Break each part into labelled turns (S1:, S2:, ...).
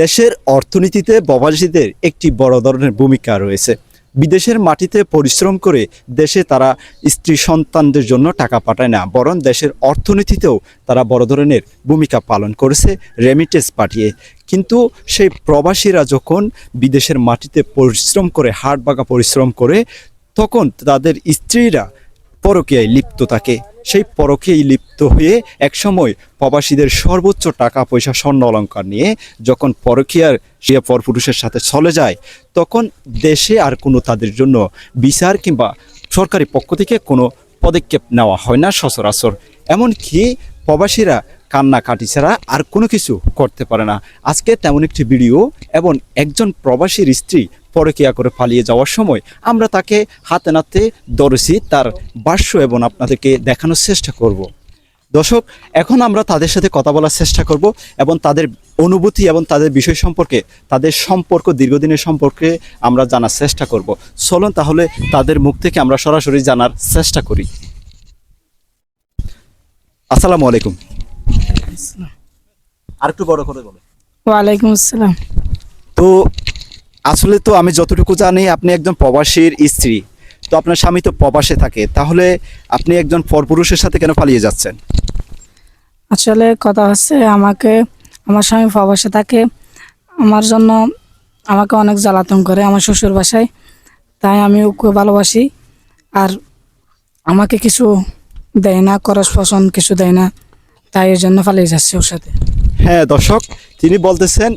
S1: দেশের অর্থনীতিতে প্রবাসীদের একটি বড় ধরনের ভূমিকা রয়েছে। বিদেশের মাটিতে পরিশ্রম করে দেশে তারা স্ত্রী সন্তানদের জন্য টাকা পাঠায় না, বরং দেশের অর্থনীতিতেও তারা বড় ধরনের ভূমিকা পালন করেছে রেমিটেন্স পাঠিয়ে। কিন্তু সেই প্রবাসীরা যখন বিদেশের মাটিতে পরিশ্রম করে হাট বাগা পরিশ্রম করে, তখন তাদের স্ত্রীরা পরকীয়ায় লিপ্ত থাকে। সেই পরকেই লিপ্ত হয়ে একসময় প্রবাসীদের সর্বোচ্চ টাকা পয়সা স্বর্ণ অলঙ্কার নিয়ে যখন পরকিয়ার সে পরপুরুষের সাথে চলে যায়, তখন দেশে আর কোনো তাদের জন্য বিচার কিংবা সরকারি পক্ষ থেকে কোনো পদক্ষেপ নেওয়া হয় না সচরাচর। এমনকি প্রবাসীরা কান্নাকাটি ছাড়া আর কোনো কিছু করতে পারে না। আজকে তেমন একটি ভিডিও এবং একজন প্রবাসীর স্ত্রী পরকিয়া করে পালিয়ে যাওয়ার সময় আমরা তাকে হাতে নাতে ধরেছি, তার বাস্য এবং আপনাদেরকে দেখানোর চেষ্টা করব। দর্শক, এখন আমরা তাদের সাথে কথা বলার চেষ্টা করব এবং তাদের অনুভূতি এবং তাদের বিষয় সম্পর্কে, তাদের সম্পর্ক, দীর্ঘদিনের সম্পর্কে আমরা জানার চেষ্টা করব। চলুন তাহলে তাদের মুখ থেকে আমরা সরাসরি জানার চেষ্টা করি। আসসালামু আলাইকুম। আর একটু বড় করে বলে।
S2: ওয়ালাইকুম আসসালাম।
S1: তো আসলে তো আমি যতটুকু জানি আপনি একজন প্রবাসীর স্ত্রী তো আপনার স্বামী তো প্রবাসে থাকে তাহলে আপনি একজন পরপুরুষের সাথে কেন পালিয়ে যাচ্ছেন?
S2: আসলে কথা হচ্ছে আমাকে আমার স্বামী প্রবাসে থাকে আমার জন্য আমাকে অনেক জ্বালাতন করে আমার শ্বশুর বাসায় তাই আমি ওকে ভালোবাসি আর আমাকে কিছু দেয় না করস পছন্দ কিছু দেয় না। তাই এর জন্য পালিয়ে যাচ্ছে ওর সাথে।
S1: হ্যাঁ দর্শক, তিনি বলতেছেন,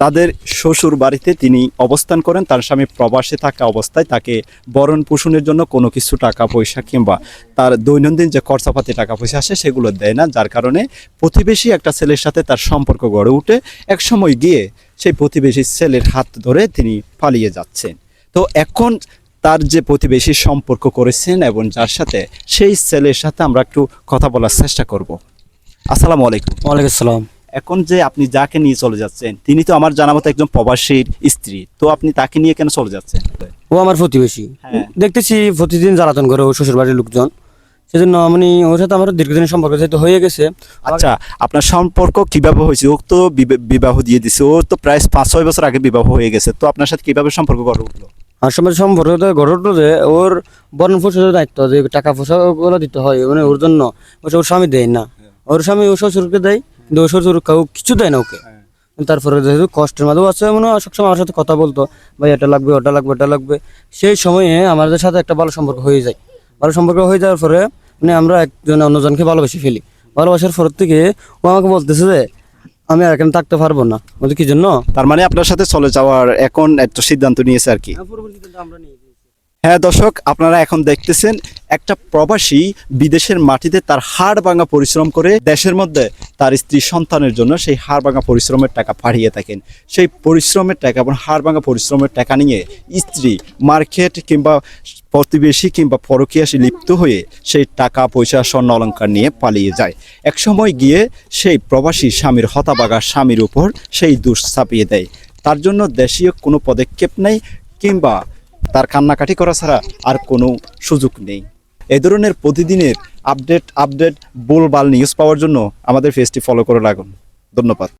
S1: তাদের শ্বশুর বাড়িতে তিনি অবস্থান করেন, তার স্বামী প্রবাসে থাকা অবস্থায় তাকে বরণ পোষণের জন্য কোনো কিছু টাকা পয়সা কিংবা তার দৈনন্দিন যে খরচাপাতি টাকা পয়সা আসে সেগুলো দেয় না, যার কারণে প্রতিবেশী একটা ছেলের সাথে তার সম্পর্ক গড়ে উঠে। এক সময় গিয়ে সেই প্রতিবেশী ছেলের হাত ধরে তিনি পালিয়ে যাচ্ছেন। তো এখন তার যে প্রতিবেশী সম্পর্ক করেছেন এবং যার সাথে সেই ছেলের সাথে আমরা একটু কথা বলার চেষ্টা করব। আসসালামু আলাইকুম।
S3: ওয়ালাইকুম আসসালাম।
S1: এখন যে আপনি যাকে নিয়ে চলে যাচ্ছেন তিনি তো আমার জানা মতো একজন প্রবাসীর স্ত্রী তো আপনি তাকে নিয়ে কেন চলে যাচ্ছেন?
S3: ও আমার প্রতিবেশী।
S1: হ্যাঁ।
S3: দেখতেছি প্রতিদিন জ্বালাতন করে ও শ্বশুর বাড়ির লোকজন। সেজন্য মানে ওর সাথে আমার দীর্ঘদিনের সম্পর্ক যেহেতু হয়ে গেছে
S1: আচ্ছা আপনার সম্পর্ক কীভাবে হয়েছে? ও তো বিবাহ দিয়ে দিছে। ও তো প্রায় পাঁচ ছয় বছর আগে বিবাহ হয়ে গেছে। তো আপনার সাথে কীভাবে সম্পর্ক গড়ে উঠল?
S3: আর সময় সম্পর্ক গড়ে উঠল যে ওর বরণ পোষণের দায়িত্ব যে টাকা পয়সা গুলো দিতে হয় মানে ওর জন্য ওর স্বামী দেয় না। ওর স্বামী ও শ্বশুরকে দেয় কিন্তু ও শ্বশুর কাউ কিছু দেয় না ওকে তারপরে যেহেতু কষ্টের মাঝেও আছে মানে ও সবসময় আমার সাথে কথা বলতো ভাই এটা লাগবে ওটা লাগবে ওটা লাগবে সেই সময়ে আমাদের সাথে একটা ভালো সম্পর্ক হয়ে যায় ভালো সম্পর্ক হয়ে যাওয়ার পরে মানে আমরা একজন অন্যজনকে ভালোবেসে ফেলি ভালোবাসার পর থেকে ও আমাকে বলতেছে যে আমি আর এখানে থাকতে পারব না বলতে কি জন্য
S1: তার মানে আপনার সাথে চলে যাওয়ার এখন একটা সিদ্ধান্ত নিয়েছে আর কি হ্যাঁ দর্শক, আপনারা এখন দেখতেছেন একটা প্রবাসী বিদেশের মাটিতে তার হাড় ভাঙা পরিশ্রম করে দেশের মধ্যে তার স্ত্রী সন্তানের জন্য সেই হাড় ভাঙা পরিশ্রমের টাকা পাঠিয়ে থাকেন। সেই পরিশ্রমের টাকা এবং হাড় ভাঙা পরিশ্রমের টাকা নিয়ে স্ত্রী মার্কেট কিংবা প্রতিবেশী কিংবা পরকীয়াসী লিপ্ত হয়ে সেই টাকা, পয়সা, স্বর্ণ অলঙ্কার নিয়ে পালিয়ে যায়। এক সময় গিয়ে সেই প্রবাসী স্বামীর হতাবাগা স্বামীর উপর সেই দোষ চাপিয়ে দেয়। তার জন্য দেশীয় কোনো পদক্ষেপ নেই কিংবা তার কান্নাকাটি করা ছাড়া আর কোনো সুযোগ নেই। এ ধরনের প্রতিদিনের আপডেট আপডেট বুলবাল নিউজ পাওয়ার জন্য আমাদের পেজটি ফলো করে রাখুন। ধন্যবাদ।